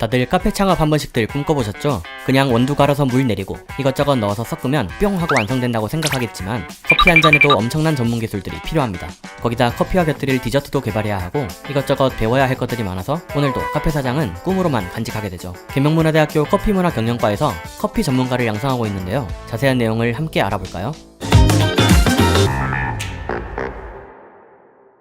다들 카페 창업 한 번씩들 꿈꿔보셨죠? 그냥 원두 갈아서 물 내리고 이것저것 넣어서 섞으면 뿅 하고 완성된다고 생각하겠지만 커피 한 잔에도 엄청난 전문 기술들이 필요합니다. 거기다 커피와 곁들일 디저트도 개발해야 하고 이것저것 배워야 할 것들이 많아서 오늘도 카페 사장은 꿈으로만 간직하게 되죠. 계명문화대학교 커피문화경영과에서 커피 전문가를 양성하고 있는데요. 자세한 내용을 함께 알아볼까요?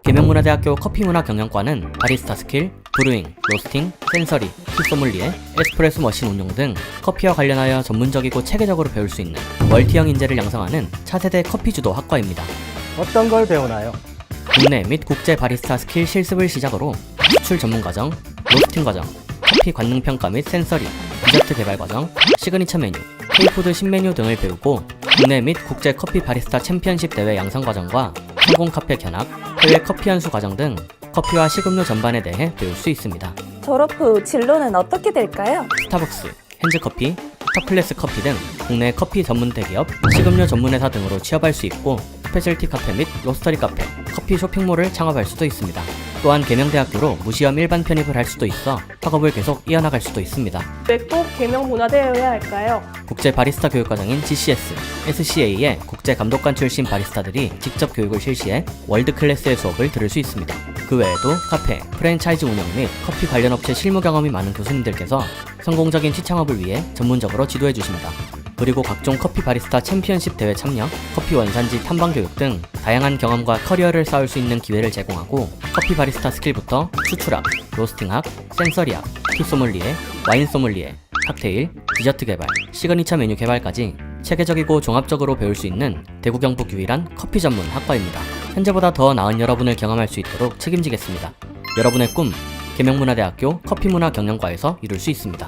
계명문화대학교 커피문화경영과는 바리스타 스킬, 브루잉, 로스팅, 센서리, 티소믈리에, 에스프레소 머신 운용 등 커피와 관련하여 전문적이고 체계적으로 배울 수 있는 멀티형 인재를 양성하는 차세대 커피 주도 학과입니다. 어떤 걸 배우나요? 국내 및 국제 바리스타 스킬 실습을 시작으로 수출 전문 과정, 로스팅 과정, 커피 관능 평가 및 센서리, 디저트 개발 과정, 시그니처 메뉴, K푸드 신메뉴 등을 배우고 국내 및 국제 커피 바리스타 챔피언십 대회 양성 과정과 성공 카페 견학, 해외 커피 연수 과정 등 커피와 식음료 전반에 대해 배울 수 있습니다. 졸업 후 진로는 어떻게 될까요? 스타벅스, 핸즈커피, 터클래스 커피 등 국내 커피 전문 대기업, 식음료 전문 회사 등으로 취업할 수 있고 스페셜티 카페 및 로스터리 카페, 커피 쇼핑몰을 창업할 수도 있습니다. 또한 계명대학교로 무시험 일반 편입을 할 수도 있어 학업을 계속 이어나갈 수도 있습니다. 왜꼭 계명문화되어야 할까요? 국제 바리스타 교육과정인 GCS, SCA의 국제 감독관 출신 바리스타들이 직접 교육을 실시해 월드 클래스의 수업을 들을 수 있습니다. 그 외에도 카페, 프랜차이즈 운영 및 커피 관련 업체 실무 경험이 많은 교수님들께서 성공적인 취창업을 위해 전문적으로 지도해 주십니다. 그리고 각종 커피 바리스타 챔피언십 대회 참여, 커피 원산지 탐방 교육 등 다양한 경험과 커리어를 쌓을 수 있는 기회를 제공하고 커피 바리스타 스킬부터 수출학, 로스팅학, 센서리학, 티 소믈리에, 와인 소믈리에, 칵테일, 디저트 개발, 시그니처 메뉴 개발까지 체계적이고 종합적으로 배울 수 있는 대구 경북 유일한 커피 전문 학과입니다. 현재보다 더 나은 여러분을 경험할 수 있도록 책임지겠습니다. 여러분의 꿈, 계명문화대학교 커피문화경영과에서 이룰 수 있습니다.